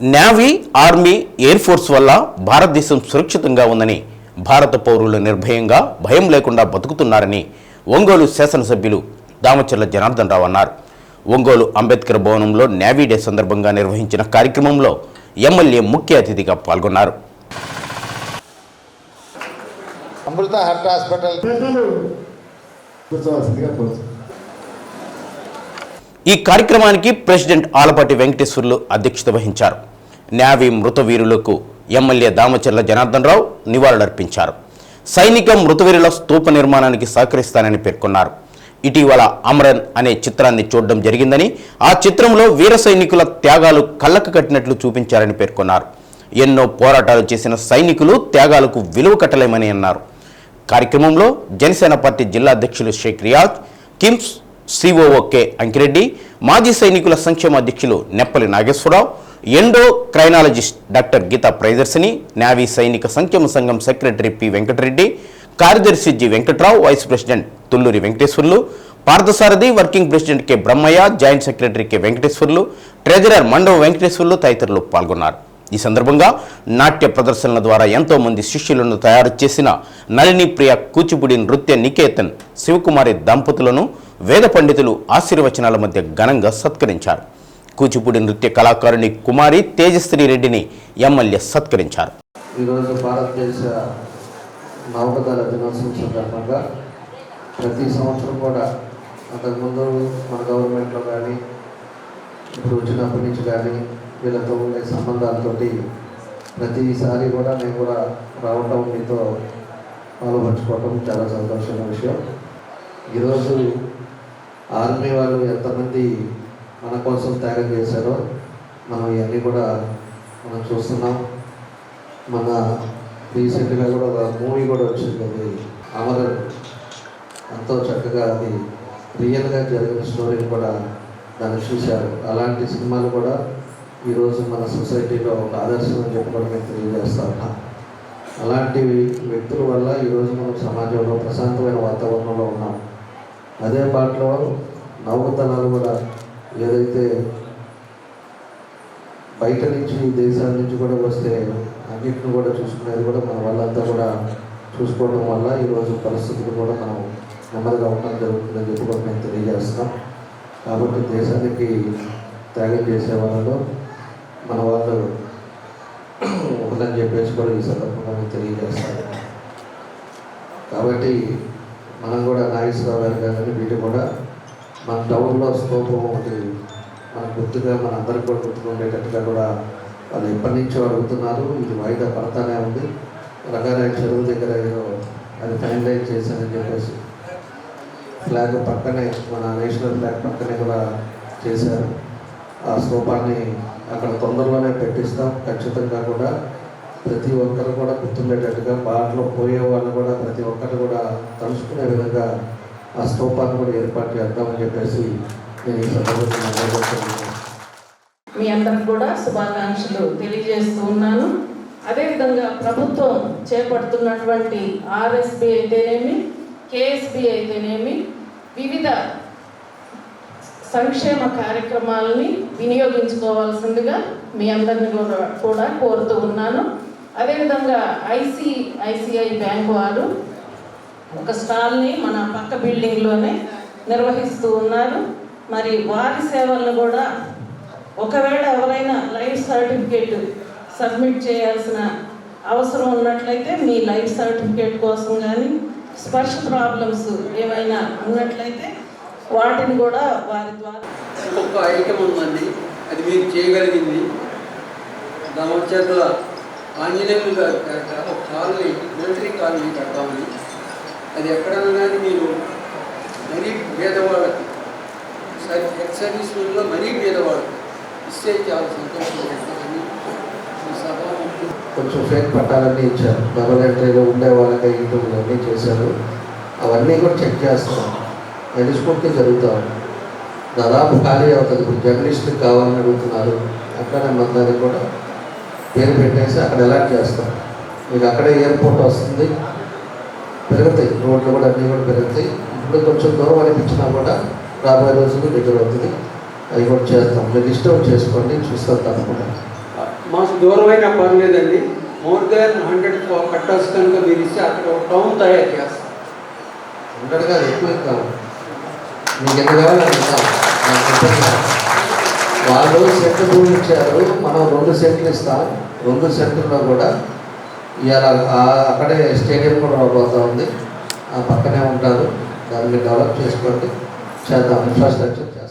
Navy army air force వల్ల భారతదేశం సురక్షితంగా ఉందని భారత పౌరులు నిర్భయంగా భయం లేకుండా బతుకుతున్నారని ఒంగోలు శాసనసభ్యులు దామచర్ల జనార్దన్ రావు అన్నారు. ఒంగోలు అంబేద్కర్ భవనంలో నేవీ డే సందర్భంగా నిర్వహించిన కార్యక్రమంలో ఎమ్మెల్యే ముఖ్య అతిథిగా పాల్గొన్నారు. అమృత హార్ట్ హాస్పిటల్ ఈ కార్యక్రమానికి ప్రెసిడెంట్ ఆలపాటి వెంకటేశ్వర్లు అధ్యక్షత వహించారు. నేవీ మృతవీరులకు ఎమ్మెల్యే దామచర్ల జనార్దన్ రావు నివాళులర్పించారు. సైనిక మృతవీరుల స్తూప నిర్మాణానికి సహకరిస్తానని పేర్కొన్నారు. ఇటీవల అమరన్ అనే చిత్రాన్ని చూడడం జరిగిందని ఆ చిత్రంలో వీర సైనికుల త్యాగాలు కళ్ళకు కట్టినట్లు చూపించారని పేర్కొన్నారు. ఎన్నో పోరాటాలు చేసిన సైనికులు త్యాగాలకు విలువ కట్టలేమని అన్నారు. కార్యక్రమంలో జనసేన పార్టీ జిల్లా అధ్యక్షులు షేక్ రియాజ్ కిమ్స్ సిఓఓకే అంకిరెడ్డి. మాజీ సైనికుల సంక్షేమ అధ్యక్షులు Neppali Nageswararao. Endocrinologist doctor Geetha Priyadarshini navy సైనిక సంక్షేమ సంఘం సెక్రటరీ పి వెంకటరెడ్డి కార్యదర్శి G Venkatrao vice president Thulluri Venkateswarlu Parthasarathi working president K Brahmayya joint secretary K Venkateswarlu treasurer Mandava Venkateswarlu తదితరులు పాల్గొన్నారు. ఈ సందర్భంగా నాట్య ప్రదర్శనల ద్వారా ఎంతో మంది శిష్యులను తయారు చేసిన నళిని ప్రియ కూచిపూడి నృత్య నికేతన్ శివకుమారి దంపతులను వేద పండితులు ఆశీర్వచనాల మధ్య ఘనంగా సత్కరించారు. కూచిపూడి నృత్య కళాకారుని కుమారి తేజశ్రీ రెడ్డిని ఎమ్మెల్యే సత్కరించారు. ఈరోజు భారతదేశ నౌకదళ దినోత్సవం సందర్భంగా ప్రతి సంవత్సరం కూడా అంతకుముందు మన గవర్నమెంట్లో కానీ ఇప్పుడు వచ్చినప్పటి నుంచి కానీ వీళ్ళతో ఉండే సంబంధాలతోటి ప్రతిసారి కూడా నేను కూడా రావటం మీతో పాల్పంచుకోవటం చాలా సంతోషమైన విషయం. ఈరోజు ఆర్మీ వాళ్ళు ఎంతమంది మన కోసం త్యాగం చేశారో మనం ఇవన్నీ కూడా మనం చూస్తున్నాం. మన రీసెంట్గా కూడా ఒక మూవీ కూడా వచ్చింది అది అమరన్. ఎంతో చక్కగా అది రియల్గా జరిగిన స్టోరీని కూడా దాన్ని చూశారు. అలాంటి సినిమాలు కూడా ఈరోజు మన సొసైటీలో ఒక ఆదర్శం అని చెప్పి కూడా నేను తెలియజేస్తా ఉన్నా. అలాంటి వ్యక్తుల వల్ల ఈరోజు మనం సమాజంలో ప్రశాంతమైన వాతావరణంలో ఉన్నాం. అదే పాటలో నౌకతనాలు కూడా ఏదైతే బయట నుంచి దేశాల నుంచి కూడా వస్తే అన్నింటిని కూడా చూసుకునేది కూడా మన వాళ్ళంతా కూడా చూసుకోవడం వల్ల ఈరోజు పరిస్థితులు కూడా మనం నెమ్మదిగా ఉండడం జరుగుతుందని చెప్పి కూడా మేము తెలియజేస్తున్నాం. కాబట్టి దేశానికి త్యాగం చేసే వాళ్ళలో మన వాళ్ళు ఉందని చెప్పేసి కూడా ఈ సందర్భంగా మేము తెలియజేస్తాం కాబట్టి మనం కూడా నాగేశ్వరరావు గారు కానీ వీళ్ళు కూడా మన టౌన్లో స్కోపం ఒకటి మన గుర్తుగా మన అందరికి కూడా గుర్తుకుండేటట్టుగా కూడా వాళ్ళు ఎప్పటి నుంచో అడుగుతున్నారు. ఇది వాయిదా పడతానే ఉంది. రకరకాల చెరువు దగ్గర ఏదో అది ఫైనలైజ్ చేశానని చెప్పేసి ఫ్లాగ్ పక్కనే మన నేషనల్ ఫ్లాగ్ పక్కనే కూడా చేశారు. ఆ స్తూపాన్ని అక్కడ తొందరలోనే పెట్టిస్తాం. ఖచ్చితంగా కూడా ప్రతి ఒక్కరు కూడా గుర్తుండేటట్టుగా బాటలో పోయే వాళ్ళు కూడా ప్రతి ఒక్కరు కూడా తలుచుకునే విధంగా ఆ స్తూపాన్ని కూడా ఏర్పాటు చేద్దామని చెప్పేసి నేను ఈ సందర్భంగా మీ అందరికి కూడా శుభాకాంక్షలు తెలియజేస్తూ ఉన్నాను. అదేవిధంగా ప్రభుత్వం చేపడుతున్నటువంటి ఆర్ఎస్బి అయితేనేమి కేఎస్బి అయితేనేమి వివిధ సంక్షేమ కార్యక్రమాలని వినియోగించుకోవాల్సిందిగా మీ అందరిని కూడా కూడా కోరుతూ ఉన్నాను. అదేవిధంగా ఐసిఐసిఐ బ్యాంకు బ్యాంక్ వారు ఒక స్టాల్ని మన పక్క బిల్డింగ్లోనే నిర్వహిస్తూ ఉన్నారు. మరి వారి సేవలను కూడా ఒకవేళ ఎవరైనా లైఫ్ సర్టిఫికేట్ సబ్మిట్ చేయాల్సిన అవసరం ఉన్నట్లయితే మీ లైఫ్ సర్టిఫికేట్ కోసం కానీ స్పర్శ ప్రాబ్లమ్స్ ఏమైనా ఉన్నట్లయితే వాటిని కూడా వారి ద్వారా ఇంకొక ఐటమ్ ఉందండి. అది మీరు చేయగలిగింది. దామచేతుల ఆంజనేయులు గారి ఒక కాలనీ మిలిటరీ కాలనీ కడతామని అది ఎక్కడన్నా కానీ మీరు మరీ పేదవాళ్ళకి సరి ఎక్స్ సర్వీస్లో మరీ పేదవాళ్ళకి ఇస్తే చాలా సంతోషపడుతున్నామని కొంచెం ఫేక్ పట్టాలన్నీ ఇచ్చారు. డబల్ ఎంట్రీలో ఉండే వాళ్ళకి ఇటు అన్నీ చేశారు. అవన్నీ కూడా చెక్ చేస్తాం. నడుచుకుంటే జరుగుతూ. దాదాపు ఖాళీ అవుతుంది. ఇప్పుడు జర్నలిస్టులకు కావాలని అడుగుతున్నారు. అక్కడ మందానికి కూడా పేరు పెట్టేసి అక్కడ అలాట్ చేస్తాం? మీకు అక్కడే ఎయిర్పోర్ట్ వస్తుంది? పెరుగుతాయి. రోడ్లు కూడా అన్నీ కూడా పెరుగుతాయి. ఇప్పుడు కొంచెం దూరం అనిపించినా కూడా రాబోయే రోజులు దగ్గర అవుతుంది. అవి కూడా చేస్తాం. మీరు ఇష్టం చేసుకోండి చూస్తాం తప్పకుండా. దూరమైనా పర్లేదండి. మోర్ దాన్ హండ్రెడ్ కట్టాల్సి కనుక మీరు ఇస్తే అక్కడ ఒక టౌన్ తయారు చేస్తాం. హండ్రెడ్ కాదు ఎక్కువ ఇస్తాం మీకు ఎంత కావాలి వాళ్ళు సెట్లు పూజించారు మనం రెండు సెంట్లు ఇస్తాం. రెండు సెట్లలో కూడా ఇవాళ అక్కడే స్టేడియం కూడా రాబోతా ఉంది. ఆ పక్కనే ఉంటారు. దాన్ని డెవలప్ చేసుకోండి. చేద్దాం. ఇన్ఫ్రాస్ట్రక్చర్ చేద్దాం.